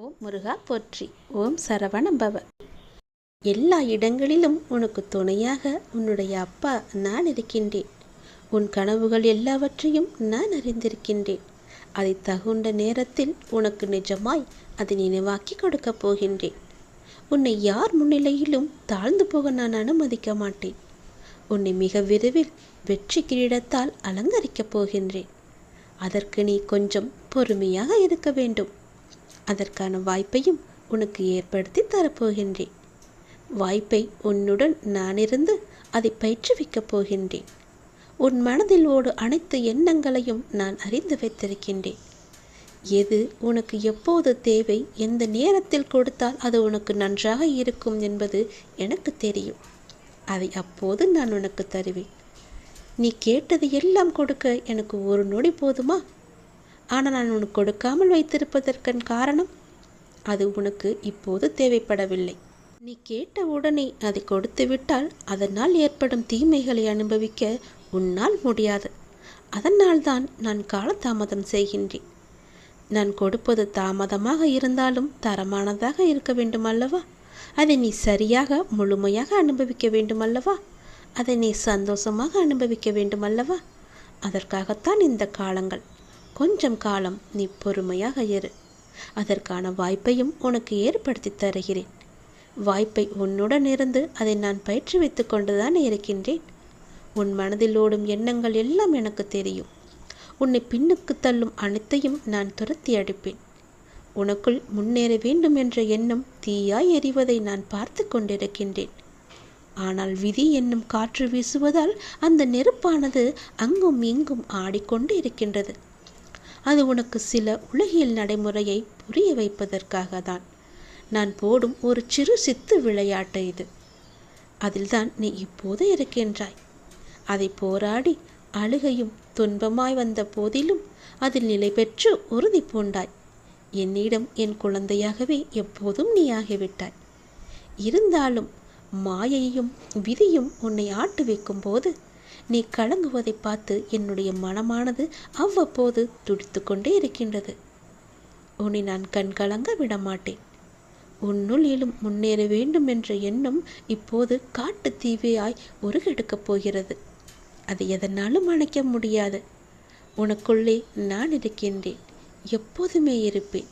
ஓம் முருகா போற்றி. ஓம் சரவணம்பவ. எல்லா இடங்களிலும் உனக்கு துணையாக உன்னுடைய அப்பா நான் இருக்கின்றேன். உன் கனவுகள் எல்லாவற்றையும் நான் அறிந்திருக்கின்றேன். அதை தகுந்த நேரத்தில் உனக்கு நிஜமாய் அதை நினைவாக்கி கொடுக்கப் போகின்றேன். உன்னை யார் முன்னிலையிலும் தாழ்ந்து போக நான் அனுமதிக்க மாட்டேன். உன்னை மிக விரைவில் வெற்றி கிரீடத்தால் அலங்கரிக்கப் போகின்றேன். அதற்கு நீ கொஞ்சம் பொறுமையாக இருக்க வேண்டும். அதற்கான வாய்ப்பையும் உனக்கு ஏற்படுத்தி தரப்போகின்றேன். வாய்ப்பை உன்னுடன் நான் இருந்து அதை பயிற்றுவிக்கப் போகின்றேன். உன் மனதில் ஓடு அனைத்து எண்ணங்களையும் நான் அறிந்து வைத்திருக்கின்றேன். எது உனக்கு எப்போது தேவை எந்த நேரத்தில் கொடுத்தால் அது உனக்கு நன்றாக இருக்கும் என்பது எனக்கு தெரியும். அதை அப்போது நான் உனக்கு தருவேன். நீ கேட்டது எல்லாம் கொடுக்க எனக்கு ஒரு நொடி போதுமா? ஆனால் நான் உனக்கு கொடுக்காமல் வைத்திருப்பதற்கன் காரணம்? அது உனக்கு இப்போது தேவைப்படவில்லை. நீ கேட்ட உடனே அதை கொடுத்து விட்டால் அதனால் ஏற்படும் தீமைகளை அனுபவிக்க உன்னால் முடியாது. அதனால்தான் நான் காலதாமதம் செய்கின்றேன். நான் கொடுப்பது தாமதமாக இருந்தாலும் தரமானதாக இருக்க வேண்டும் அல்லவா? அதை நீ சரியாக முழுமையாக அனுபவிக்க வேண்டும் அல்லவா? அதை நீ சந்தோஷமாக அனுபவிக்க வேண்டும் அல்லவா? அதற்காகத்தான் இந்த காலங்கள். கொஞ்சம் காலம் நீ பொறுமையாக இரு. அதற்கான வாய்ப்பையும் உனக்கு ஏற்படுத்தி தருகிறேன். வாய்ப்பை உன்னுடன் இருந்து அதை நான் பயிற்றுவித்து கொண்டுதான் இருக்கின்றேன். உன் மனதில் ஓடும் எண்ணங்கள் எல்லாம் எனக்கு தெரியும். உன்னை பின்னுக்கு தள்ளும் அனைத்தையும் நான் துரத்தி அடிப்பேன். உனக்குள் முன்னேற வேண்டும் என்ற எண்ணம் தீயாய் எறிவதை நான் பார்த்து கொண்டிருக்கின்றேன். ஆனால் விதி என்னும் காற்று வீசுவதால் அந்த நெருப்பானது அங்கும் இங்கும் ஆடிக்கொண்டு இருக்கின்றது. அது உனக்கு சில உலகியல் நடைமுறையை புரிய வைப்பதற்காக தான் நான் போடும் ஒரு சிறு சித்து விளையாட்டு இது. அதில்தான் நீ இப்போது இருக்கின்றாய். அதை போராடி அழுகையும் துன்பமாய் வந்த போதிலும் அதில் நிலை பெற்று உறுதி பூண்டாய். என்னிடம் என் குழந்தையாகவே எப்போதும் நீ ஆகிவிட்டாய். இருந்தாலும் மாயையும் விதியும் உன்னை ஆட்டு வைக்கும் போது நீ கலங்குவதை பார்த்து என்னுடைய மனமானது அவ்வப்போது துடித்து கொண்டே இருக்கின்றது. உன்னை நான் கண் கலங்க விட மாட்டேன் உன்னுள் எழும் முன்னேற வேண்டும் என்ற எண்ணம் இப்போது காட்டு தீவையாய் உருகெடுக்கப் போகிறது. அது எதனாலும் அணைக்க முடியாது. உனக்குள்ளே நான் இருக்கின்றேன். எப்போதுமே இருப்பேன்.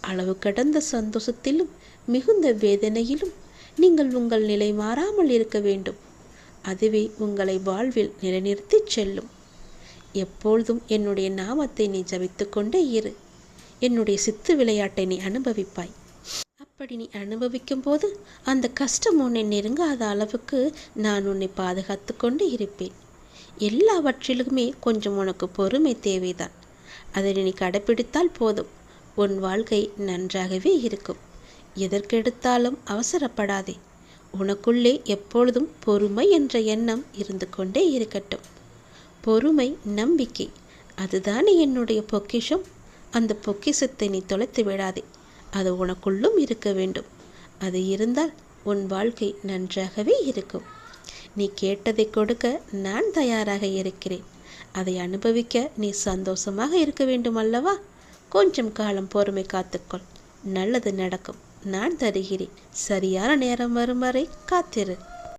அளவு கடந்த சந்தோஷத்திலும் மிகுந்த வேதனையிலும் நீங்கள் உங்கள் நிலை மாறாமல் இருக்க வேண்டும். அதுவே உங்களை வாழ்வில் நிலைநிறுத்திச் செல்லும். எப்பொழுதும் என்னுடைய நாமத்தை நீ ஜபித்து கொண்டே இரு. என்னுடைய சித்து விளையாட்டை நீ அனுபவிப்பாய். அப்படி நீ அனுபவிக்கும் போது அந்த கஷ்டம் உன்னை நெருங்காத அளவுக்கு நான் உன்னை பாதுகாத்து கொண்டு இருப்பேன். எல்லாவற்றிலுமே கொஞ்சம் உனக்கு பொறுமை தேவைதான். அதை நீ கடைப்பிடித்தால் போதும். உன் வாழ்க்கை நன்றாகவே இருக்கும். எதற்கெடுத்தாலும் அவசரப்படாதே. உனக்குள்ளே எப்பொழுதும் பொறுமை என்ற எண்ணம் இருந்து கொண்டே இருக்கட்டும். பொறுமை நம்பிக்கை அதுதானே என்னுடைய பொக்கிஷம்? அந்த பொக்கிஷத்தை நீ தொலைத்து விடாதே. அது உனக்குள்ளும் இருக்க வேண்டும். அது இருந்தால் உன் வாழ்க்கை நன்றாகவே இருக்கும். நீ கேட்டதை கொடுக்க நான் தயாராக இருக்கிறேன். அதை அனுபவிக்க நீ சந்தோஷமாக இருக்க வேண்டும் அல்லவா கொஞ்சம் காலம் பொறுமை காத்துக்கொள். நல்லது நடக்கும். நான் தருகிறேன். சரியான நேரம் வரும் வரை காத்திரு.